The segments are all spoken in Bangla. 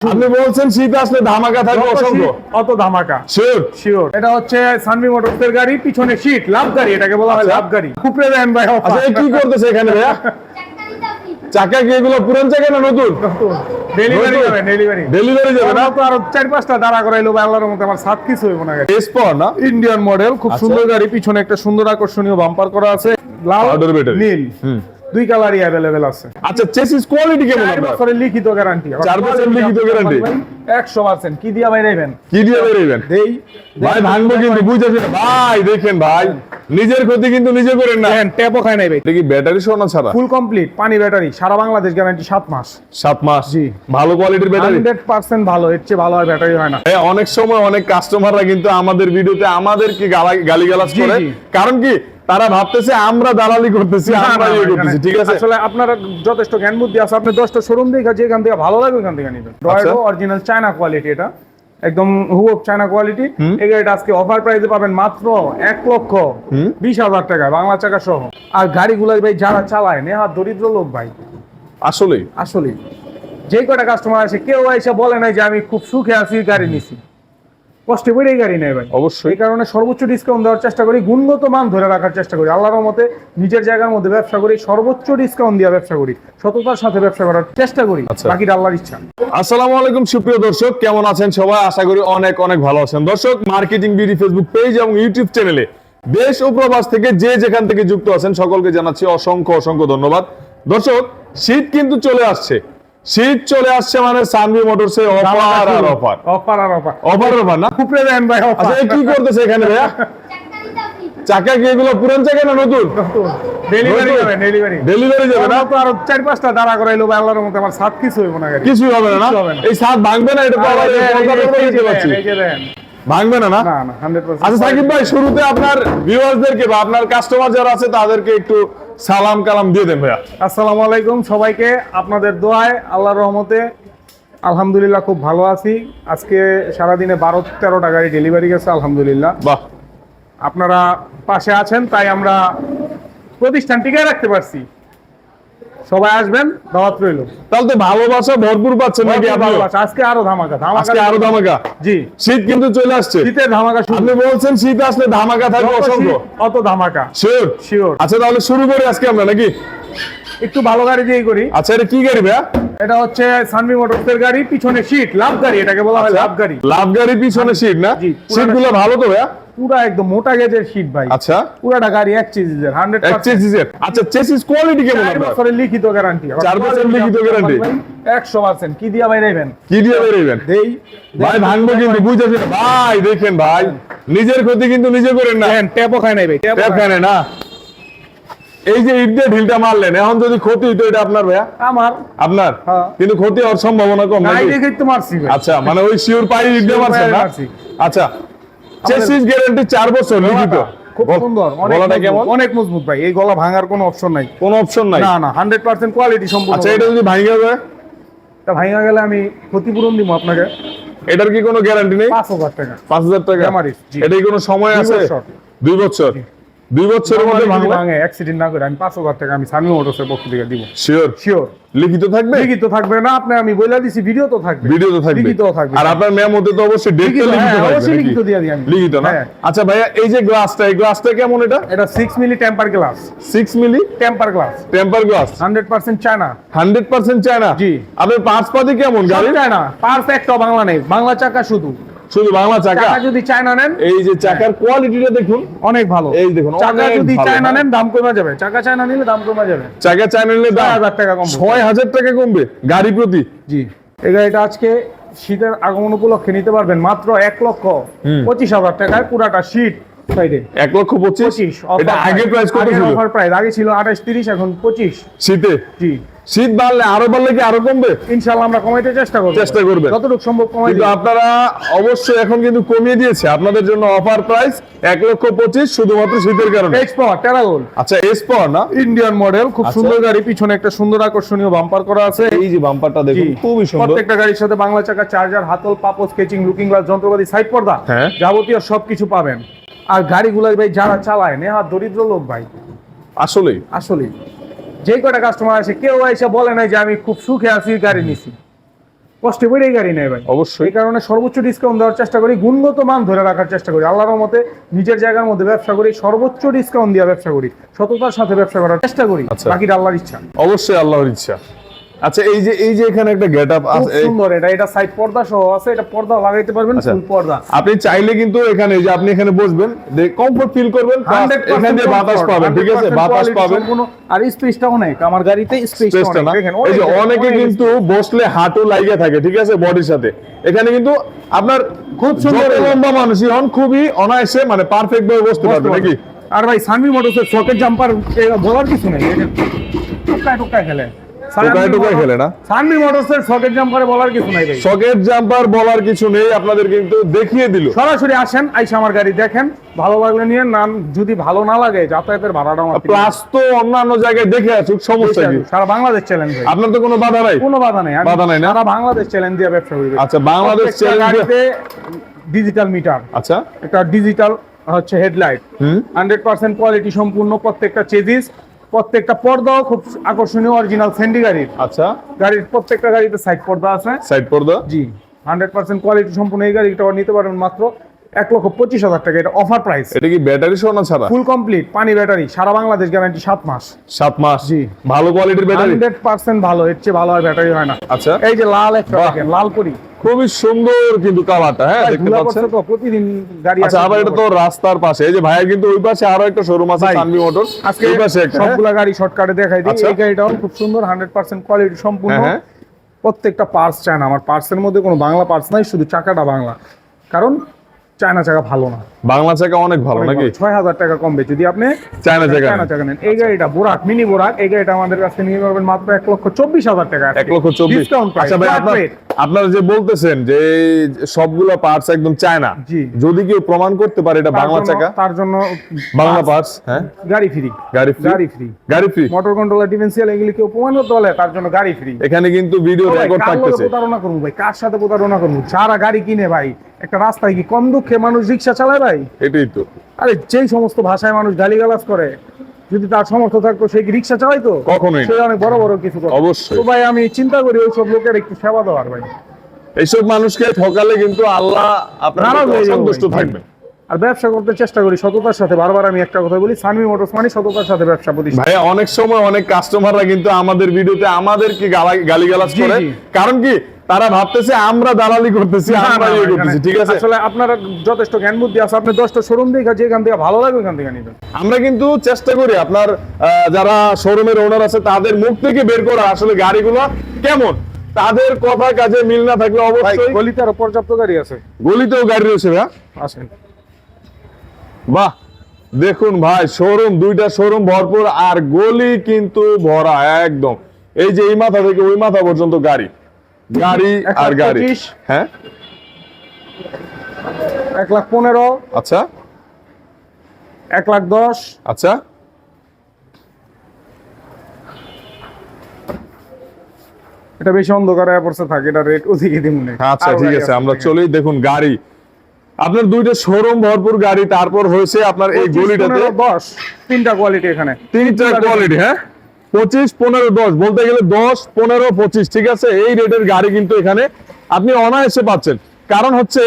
আপনি বলছেন শীত আসলে ধামাকা থাকবে অসংখ্য। অত ধামাকা। শিওর শিওর এটা হচ্ছে সানভি মোটরস এর গাড়ি পিছনে শীট লাভ গাড়ি এটাকে বলা হয় আচ্ছা। লাভ গাড়ি। খুপড়ে দেন ভাই আচ্ছা কি করতেছে এখানে ভাইয়া? চাকা কি এগুলো পুরান চাকা না নতুন? ডেলিভারি? যাবে ডেলিভারি ডেলিভারি যাবে না? তো আরও চার পাঁচটা দাঁড়া করাইলো আল্লাহর মতো আমার সাত কিছু হইব না এসপর না? ইন্ডিয়ান মডেল খুব আচ্ছা। সুন্দর গাড়ি পিছনে একটা সুন্দর আকর্ষণীয় বাম্পার করা আছে। লাল। নীল। হুম। দুই কালারই অ্যাভেলেবেল আছে। আচ্ছা চেসিস কোয়ালিটি কেমন চার আপনার? বছরের লিখিত গ্যারান্টি চার বছরের লিখিত? একশো পার্সেন্ট কি দিয়া ভাই নেবেন কি দিয়া দিয়ে বেরোবেন দেই ভাই ভাঙবো কিন্তু বুঝতেছেন ভাই দেখেন ভাই নিজের ক্ষতি কিন্তু নিজে করেন না। দেখেন ট্যাপও খায় নাই ভাই। এটা কি ব্যাটারি সোনা ছাড়া? ফুল কমপ্লিট পানি ব্যাটারি সারা বাংলাদেশ গ্যারান্টি সাত মাস। সাত মাস? জি। ভালো কোয়ালিটির ব্যাটারি হান্ড্রেড পার্সেন্ট ভালো এর চেয়ে ভালো আর ব্যাটারি হয় না। অনেক সময় অনেক কাস্টমাররা কিন্তু আমাদের ভিডিওতে আমাদেরকে গালি গালাজ করে। কারণ কি? তারা ভাবতেছে আমরা দালালি করতেছি আমরা ইয়ে করতেছি ঠিক আছে? আসলে আপনার যথেষ্ট জ্ঞান বুদ্ধি আছে। আপনি দশটা শোরুম দেখে যেখান থেকে ভালো লাগবে ওখান থেকে নেবেন। ডয়েডো অরিজিনাল চায়না কোয়ালিটি এটা। একদম হুব চায়না কোয়ালিটি গাড়িটা আজকে অফার প্রাইসে পাবেন মাত্র এক লক্ষ বিশ হাজার টাকা বাংলা চাকা সহ। আর গাড়িগুলো ভাই যারা চালায় নেহা দরিদ্র লোক ভাই। আসলে আসলে যে কটা কাস্টমার আছে কেউ এসে বলে নাই যে আমি খুব সুখে আছি গাড়ি নিছি। কষ্টে পড়েই গাড়ি নেয় ভাই। অবশ্যই। এই কারণে সর্বোচ্চ ডিসকাউন্ট দেওয়ার চেষ্টা করি গুণগত মান ধরে রাখার চেষ্টা করি। আল্লাহর মতে নিজের জায়গার মধ্যে ব্যবসা করি সর্বোচ্চ ডিসকাউন্ট দিয়ে ব্যবসা করি সততার সাথে ব্যবসা করার চেষ্টা করি আচ্ছা। বাকিটা আল্লাহর ইচ্ছা। আসসালামু আলাইকুম সুপ্রিয় দর্শক কেমন আছেন সবাই? আশা করি অনেক অনেক ভালো আছেন। দর্শক মার্কেটিং বিডি ফেসবুক পেজ এবং ইউটিউব চ্যানেলে দেশ ও প্রবাস থেকে যে যেখান থেকে যুক্ত আছেন সকলকে জানাচ্ছি অসংখ্য অসংখ্য ধন্যবাদ। দর্শক শীত কিন্তু চলে আসছে। শীত চলে আসছে মানে সানভি মোটরসে অফার আর অফার অফার আর অফার অফার অফার না? দেন ভাই আচ্ছা অফার কি করতেছে এখানে ভাইয়া? চাকা কি এগুলো পুরান চাকা না নতুন? ডেলিভারি যাবে ডেলিভারি ডেলিভারি যাবে না? তো আরও চার পাঁচটা দাঁড়া করাইলো ভাই আল্লাহর আমার সাত কিছু হইব না কিছু হবে না। এই সাত ভাঙবে না এটা তো আবার এই পর্দার পাচ্ছি। এই যে দেন। ভাঙবে না না? আচ্ছা সাকিব ভাই শুরুতে আপনার ভিউয়ার্সদেরকে বা আপনার কাস্টমার যারা আছে তাদেরকে একটু সালাম কালাম দিয়ে দেন ভাইয়া। আসসালামু আলাইকুম সবাইকে আপনাদের দোয়ায় আল্লাহর রহমতে আলহামদুলিল্লাহ খুব ভালো আছি। আজকে সারাদিনে বারো তেরোটা গাড়ি ডেলিভারি গেছে আলহামদুলিল্লাহ। বাহ। আপনারা পাশে আছেন তাই আমরা প্রতিষ্ঠান টিকে রাখতে পারছি। সবাই আসবেন দাওয়াত রইল। তাহলে তো ভালোবাসা ভরপুর পাচ্ছেন নাকি ভালোবাসা। আজকে আরও ধামাকা ধামাকা আজকে আরও ধামাকা? জি। শীত কিন্তু চলে আসছে। শীতের ধামাকা আপনি বলছেন শীত আসলে ধামাকা থাকবে অসংখ্য। অত ধামাকা। শিওর শিওর আচ্ছা তাহলে শুরু করি আজকে আমরা নাকি? একটু ভালো গাড়ি দিয়ে করি। আচ্ছা এটা কি গাড়ি ভাইয়া? এটা হচ্ছে সানভি মোটরস এর গাড়ি পিছনে শীট লাভ গাড়ি এটাকে বলা হয় লাভ গাড়ি। লাভ গাড়ির পিছনে শীত না? শীটগুলো ভালো তো ভাইয়া? পুরা একদম মোটা গেজের শীট ভাই। আচ্ছা। পুরাটা গাড়ি এক এক চেসিসের আচ্ছা চেসিস কোয়ালিটি কেমন বছরের লিখিত গ্যারান্টি চার বছরের লিখিত? একশো পার্সেন্ট কি দিয়া ভাই কি দিয়ে বেরোবেন? দেই। ভাই ভাঙবো কিন্তু বুঝতেছেন ভাই দেখেন ভাই নিজের ক্ষতি কিন্তু নিজে করেন না। ট্যাপও খায় নাই ভাই ট্যাপও খায় না? এই যে ইট দিয়ে ঢিলটা মারলেন এখন যদি ক্ষতি হইতো এটা আপনার ভাইয়া? আমার। আপনার? হ্যাঁ। কিন্তু ক্ষতি হওয়ার সম্ভাবনা কম নাকি? তো মারছি আচ্ছা মানে ওই শিওর পাই ইট দিয়ে মারছেন না? আচ্ছা চেসিস গ্যারান্টি চার বছর লিখিত। খুব সুন্দর অনেক মজবুত, কেমন? অনেক মজবুত ভাই। এই গলা ভাঙার কোনো অপশন নাই। কোনো অপশন নাই? না না হান্ড্রেড পার্সেন্ট কোয়ালিটি সম্পূর্ণ আচ্ছা এটা যদি ভাঙে যায়? এটা ভাঙা গেলে আমি ক্ষতিপূরণ দিব আপনাকে। এটার কি কোনো গ্যারান্টি নেই? পাঁচ হাজার টাকা। পাঁচ হাজার টাকা। এটা কি কোনো সময় আছে? দুই বছর। দুই বছরের মধ্যে ভাঙলে ভাঙে অ্যাক্সিডেন্ট না করে আমি পাঁচ হাজার টাকা আমি সানমি মোটরসের পক্ষ থেকে দিব। শিওর শিওর লিখিত থাকবে? লিখিত থাকবে না আপনি আমি বলে দিছি ভিডিও তো থাকবে। ভিডিও তো থাকবে। লিখিত থাকবে। আর আপনার মেম হতে তো অবশ্যই ডেটটা লিখিত, লিখিত হ্যাঁ, থাকবে অবশ্যই লিখিত দিয়ে দিই আমি। লিখিত না? হ্যাঁ। আচ্ছা ভাইয়া এই যে গ্লাসটা এই গ্লাসটা কেমন এটা? এটা six milli temper glass 6 milli temper glass temper glass hundred percent China 100% China জি। আপনার পাঁচ পাতি কেমন গাড়ি চায়না পার্স একটা বাংলা নেই বাংলা চাকা শুধু। শুধু বাংলা চাকা? যদি চায়না নেন এই যে চাকার কোয়ালিটিটা দেখুন। অনেক ভালো। এই দেখুন, চাকা যদি চায়না হ্যাঁ। নেন দাম কমে যাবে। চাকা চায়না নিলে দাম কমে যাবে। চাকা চায়না নিলে দাম 6,000 টাকা কমবে। 6000 টাকা কমবে গাড়ি প্রতি। জি। এই গাড়িটা আজকে শীতের আগমন উপলক্ষে নিতে পারবেন মাত্র এক লক্ষ পঁচিশ হাজার টাকায় পুরাটা শীত এক লক্ষ পঁচিশ? পঁচিশ। এটা আগে প্রাইস কত ছিল? অফার প্রাইস আগে ছিল আঠাশ তিরিশ এখন পঁচিশ। শীতে? জি। শীত বাড়লে আরও বাড়লে কি আরও কমবে? ইনশাল্লাহ আমরা কমাইতে চেষ্টা করব। চেষ্টা করবে। যতটুকু সম্ভব কমাই কিন্তু আপনারা অবশ্যই এখন কিন্তু কমিয়ে দিয়েছে। আপনাদের জন্য অফার প্রাইস এক লক্ষ পঁচিশ শুধুমাত্র শীতের কারণে। এক্স টেরাগোল আচ্ছা এস না? ইন্ডিয়ান মডেল খুব আচ্ছা। সুন্দর গাড়ি পিছনে একটা সুন্দর আকর্ষণীয় বাম্পার করা আছে। এই যে বাম্পারটা দেখুন খুবই সুন্দর। প্রত্যেকটা গাড়ির সাথে বাংলা চাকা চার্জার হাতল পাপো স্কেচিং লুকিং গ্লাস যন্ত্রপাতি সাইড পর্দা হ্যাঁ। যাবতীয় সবকিছু পাবেন। আর গাড়িগুলো ভাই যারা চালায় নেহা দরিদ্র লোক ভাই। আসলেই। আসলে যে কটা কাস্টমার আছে কেউ এসে বলে নাই যে আমি খুব সুখে আছি গাড়ি নিছি। কষ্টে করে এই গাড়ি নেই ভাই। অবশ্যই। এই কারণে সর্বোচ্চ ডিসকাউন্ট দেওয়ার চেষ্টা করি গুণগত মান ধরে রাখার চেষ্টা করি। আল্লাহর মতে নিজের জায়গার মধ্যে ব্যবসা করি সর্বোচ্চ ডিসকাউন্ট দিয়ে ব্যবসা করি। সততার সাথে ব্যবসা করার চেষ্টা করি আচ্ছা। বাকিটা আল্লাহর ইচ্ছা। অবশ্যই আল্লাহর ইচ্ছা। আচ্ছা এই যে এই যে এখানে একটা খুব সুন্দর এটা। এটা সাইড পর্দা সহ আছে এটা পর্দা লাগাইতে পারবেন আচ্ছা। ফুল পর্দা। আপনি চাইলে কিন্তু এখানে এই যে আপনি এখানে বসবেন কমফোর্ট ফিল করবেন plus 100% এখান দিয়ে বাতাস পাবেন ঠিক আছে? বাতাস পাবেন। আর স্পেসটা অনেক আমার গাড়িতে স্পেসটা অনেক। এই যে অনেকে কিন্তু বসলে হাঁটু লাগিয়ে থাকে ঠিক আছে বডির সাথে। এখানে কিন্তু আপনার খুব সুন্দর লম্বা মানুষই হন খুবই অনায়াসে মানে পারফেক্ট ভাবে বসতে পারবে নাকি? আর ভাই সানভি মোটরসের সকেট জাম্পার বলার কিছু নেই। এটা টুকায় টুকায় খেলে। খেলে না। সানভি মোটরসের সকেট জাম্পারে বলার কিছু নাই সকেট জাম্পার বলার কিছু নেই আপনাদের কিন্তু দেখিয়ে দিল। সরাসরি আসেন আইসা আমার গাড়ি দেখেন। ভালো লাগলে নিয়ে নাম যদি ভালো না লাগে যাতায়াতের ভাড়াটা প্লাস তো অন্যান্য জায়গায় দেখে আসুক সমস্যা কি? সারা বাংলাদেশ চ্যালেঞ্জ আপনার তো কোনো বাধা নাই? কোনো বাধা নেই। বাধা নাই না? সারা বাংলাদেশ চ্যালেঞ্জ দিয়ে ব্যবসা আচ্ছা, বাংলাদেশ ডিজিটাল মিটার আচ্ছা। একটা ডিজিটাল হচ্ছে হেডলাইট হুম। হান্ড্রেড পার্সেন্ট কোয়ালিটি সম্পূর্ণ প্রত্যেকটা চেজিস প্রত্যেকটা পর্দাও খুব আকর্ষণীয় অরিজিনাল স্যান্ডি গাড়ির। আচ্ছা। গাড়ির প্রত্যেকটা গাড়িতে সাইড পর্দা আছে। সাইড পর্দা? জি। হান্ড্রেড পার্সেন্ট কোয়ালিটি সম্পূর্ণ এই গাড়িটা নিতে পারবেন মাত্র এক লক্ষ পঁচিশ হাজার টাকা এটা অফার প্রাইস এটা কি ব্যাটারি সহ না ছাড়া? ফুল কমপ্লিট পানি ব্যাটারি সারা বাংলাদেশ গ্যারান্টি সাত মাস। সাত মাস? জি। ভালো কোয়ালিটির ব্যাটারি? হান্ড্রেড পার্সেন্ট ভালো এর চেয়ে ভালো আর ব্যাটারি হয় না। আচ্ছা। এই যে লাল একটা লাল পরি খুবই সুন্দর কিন্তু কালারটা হ্যাঁ দেখতে পাচ্ছেন? তো প্রতিদিন গাড়ি আচ্ছা আবার এটা তো রাস্তার পাশে এই যে ভাইয়ের কিন্তু ওই পাশে আরও একটা শোরুম আছে সানভি মোটর আজকে এই পাশে একটা হ্যাঁ? সবগুলা গাড়ি শর্টকাটে দেখাই দিই। আচ্ছা। এই গাড়িটাও খুব সুন্দর হান্ড্রেড পার্সেন্ট কোয়ালিটি সম্পূর্ণ। হ্যাঁ, হ্যাঁ। প্রত্যেকটা পার্টস চায়না আমার পার্টসের মধ্যে কোনো বাংলা পার্টস নাই শুধু চাকাটা বাংলা। কারণ চায়না চাকা ভালো না। বাংলা চাকা অনেক ভালো নাকি? ছয় হাজার টাকা কমবে যদি আপনি চায়না চাকা চায়না চাকা নেন। এই গাড়িটা বোরাক মিনি বোরাক এই গাড়িটা আমাদের কাছে নিয়ে মাত্র এক লক্ষ চব্বিশ হাজার টাকা এক লক্ষ চব্বিশ। ডিসকাউন্ট আচ্ছা ভাই আপনার আপনারা যে বলতেছেন যে সবগুলো পার্টস একদম চায়না যদি কেউ প্রমাণ করতে পারে এটা বাংলা চাকা? তার জন্য বাংলা পার্টস হ্যাঁ? গাড়ি ফ্রি গাড়ি ফ্রি গাড়ি ফ্রি গাড়ি ফ্রি মোটর কন্ট্রোলার ডিফেন্সিয়াল এগুলি কেউ প্রমাণ করতে পারলে তার জন্য গাড়ি ফ্রি এখানে কিন্তু ভিডিও রেকর্ড থাকতেছে। প্রতারণা করব ভাই? কার সাথে প্রতারণা করব? সারা গাড়ি কিনে ভাই একটা রাস্তায় কি কম দুঃখে মানুষ রিক্সা চালায় ভাই? এটাই তো। আরে যেই সমস্ত ভাষায় মানুষ গালিগালাজ করে যদি তার সমর্থ থাকতো সে কি রিক্সা চালাইতো? কখনোই সে অনেক বড় বড় কিছু অবশ্যই। তো ভাই আমি চিন্তা করি ওইসব লোকের একটু সেবা দেওয়ার ভাই। এইসব মানুষকে ঠকালে কিন্তু আল্লাহ আপনার ভাই। থাকবে। আর ব্যবসা করতে চেষ্টা করি সততার সাথে। বারবার আমি একটা কথা বলি সানমি মোটরস মানে সততার সাথে ব্যবসা প্রতিষ্ঠান ভাইয়া অনেক সময় অনেক কাস্টমাররা কিন্তু আমাদের ভিডিওতে আমাদেরকে গালি গালাজ করে। কারণ কি? তারা ভাবতেছে আমরা দালালি করতেছি আমরা ইয়ে করতেছি ঠিক আছে? আসলে আপনারা যথেষ্ট জ্ঞান বুদ্ধি আছে আপনি দশটা শোরুম দেখে যেখান থেকে ভালো লাগবে ওখান থেকে নেবেন। আমরা কিন্তু চেষ্টা করি আপনার যারা শোরুমের ওনার আছে তাদের মুখ থেকে বের করা আসলে গাড়িগুলো কেমন? তাদের কথা কাজে মিল না থাকলে ভাই অবশ্যই গলিতে আরও পর্যাপ্ত গাড়ি আছে। গলিতেও গাড়ি রয়েছে ভাইয়া। আসেন। বাহ দেখুন ভাই শোরুম দুইটা শোরুম ভরপুর আর গলি কিন্তু ভরা একদম। এই যে এই মাথা থেকে ওই মাথা পর্যন্ত গাড়ি। গাড়ি আর গাড়ি। হ্যাঁ? এক লাখ পনেরো। আচ্ছা। এক লাখ দশ। আচ্ছা। এটা বেশি অন্ধকার হয়ে পড়ছে থাকে এটা রেট ওদিকে মনে আচ্ছা ঠিক আছে আমরা চলেই দেখুন গাড়ি। আপনার দুইটা শোরুম ভরপুর গাড়ি তারপর হয়েছে আপনার এই গলিটাতে। দশ তিনটা কোয়ালিটি এখানে। তিনটা কোয়ালিটি হ্যাঁ? পঁচিশ পনেরো দশ বলতে গেলে দশ পনেরো পঁচিশ ঠিক আছে? এই রেটের গাড়ি কিন্তু এখানে আপনি অনায়াসে পাচ্ছেন। কারণ হচ্ছে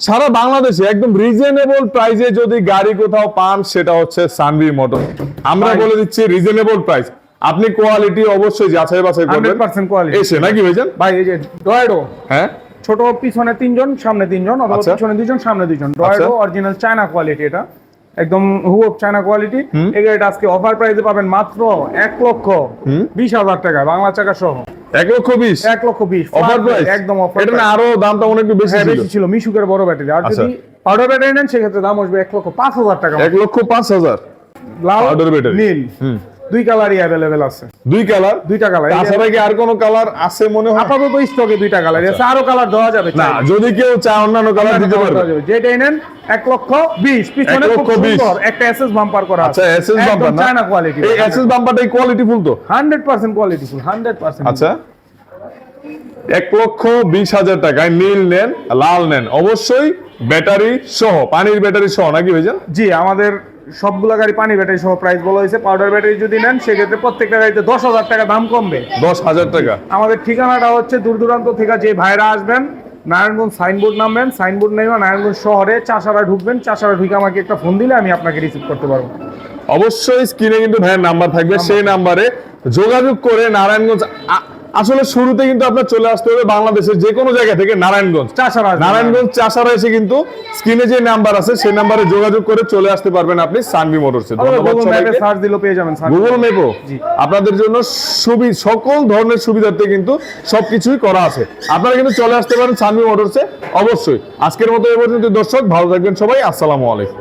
সারা বাংলাদেশে একদম রিজনেবল প্রাইসে যদি গাড়ি কোথাও পান সেটা হচ্ছে সানভি মোটর আমরা বলে দিচ্ছি রিজনেবল প্রাইস আপনি কোয়ালিটি অবশ্যই যাচাই বাছাই করবেন। হান্ড্রেড পার্সেন্ট কোয়ালিটি এসে নাকি ভাইজান? ভাই এই যে ডয়েডো হ্যাঁ? ছোট পিছনে তিনজন সামনে তিনজন অথবা আচ্ছা। পিছনে দুজন সামনে দুজন ডয়েডো অরিজিনাল চায়না কোয়ালিটি এটা। একদম হুব চায়না কোয়ালিটি এই গাড়িটা আজকে অফার প্রাইসে পাবেন মাত্র এক লক্ষ বিশ হাজার টাকা বাংলা চাকা সহ। এক লক্ষ বিশ? এক লক্ষ বিশ। অফার প্রাইস একদম অফার এটা না আরও দামটা অনেক বেশি হ্যাঁ বেশি ছিল মিশুকের বড় ব্যাটারি আর আচ্ছা। যদি পাউডার ব্যাটারি নেন সেক্ষেত্রে দাম আসবে এক লক্ষ পাঁচ হাজার টাকা। এক লক্ষ পাঁচ হাজার। লাল battery। নীল। দুই কালারই অ্যাভেলেবেল আছে। দুই কালার? দুইটা কালার। তাছাড়া কি আর কোন কালার আছে মনে হয়? আপাতত স্টকে দুইটা কালার আছে। আরও কালার দেওয়া যাবে না যদি কেউ চায় অন্যান্য কালার দিতে পারবে। যেটাই নেন এক লক্ষ বিশ। পিছনে খুব সুন্দর একটা এসএস বাম্পার করা আচ্ছা এসএস বাম্পার না? চায়না কোয়ালিটি এই এসএস বাম্পারটা কোয়ালিটি ফুল তো? Hundred percent quality full hundred percent. আচ্ছা। এক লক্ষ বিশ হাজার টাকায় নীল নেন লাল নেন। অবশ্যই ব্যাটারি সহ পানির ব্যাটারি সহ নাকি ভাইজান? জি আমাদের সবগুলা গাড়ি পানি ব্যাটারি সহ প্রাইস বলা হয়েছে। পাউডার ব্যাটারি যদি নেন সেক্ষেত্রে প্রত্যেকটা গাড়িতে দশ হাজার টাকা দাম কমবে। দশ হাজার টাকা। আমাদের ঠিকানাটা হচ্ছে দূর দূরান্ত থেকে যে ভাইরা আসবেন নারায়ণগঞ্জ সাইনবোর্ড নামবেন সাইনবোর্ড নেই নারায়ণগঞ্জ শহরে চাষারা ঢুকবেন চাষারা ঢুকে আমাকে একটা ফোন দিলে আমি আপনাকে রিসিভ করতে পারব। অবশ্যই স্ক্রিনে কিন্তু ভাইয়ের নাম্বার থাকবে। সেই নাম্বারে যোগাযোগ করে নারায়ণগঞ্জ আসলে শুরুতে কিন্তু আপনার চলে আসতে হবে বাংলাদেশের যে কোনো জায়গা থেকে নারায়ণগঞ্জ। চাষারা নারায়ণগঞ্জ চাষারা এসে কিন্তু স্ক্রিনে যে নাম্বার আছে সেই নাম্বারে যোগাযোগ করে চলে আসতে পারবেন আপনি সানভি মোটরসে। সার্চ দিলেও পেয়ে যাবেন। গুগল ম্যাপও আপনাদের জন্য সুবি সকল ধরনের সুবিধার্থে কিন্তু সবকিছুই করা আছে। আপনারা কিন্তু চলে আসতে পারেন সানভি মোটরসে। অবশ্যই। আজকের মতো এ পর্যন্ত দর্শক ভালো থাকবেন সবাই। আসসালামু আলাইকুম।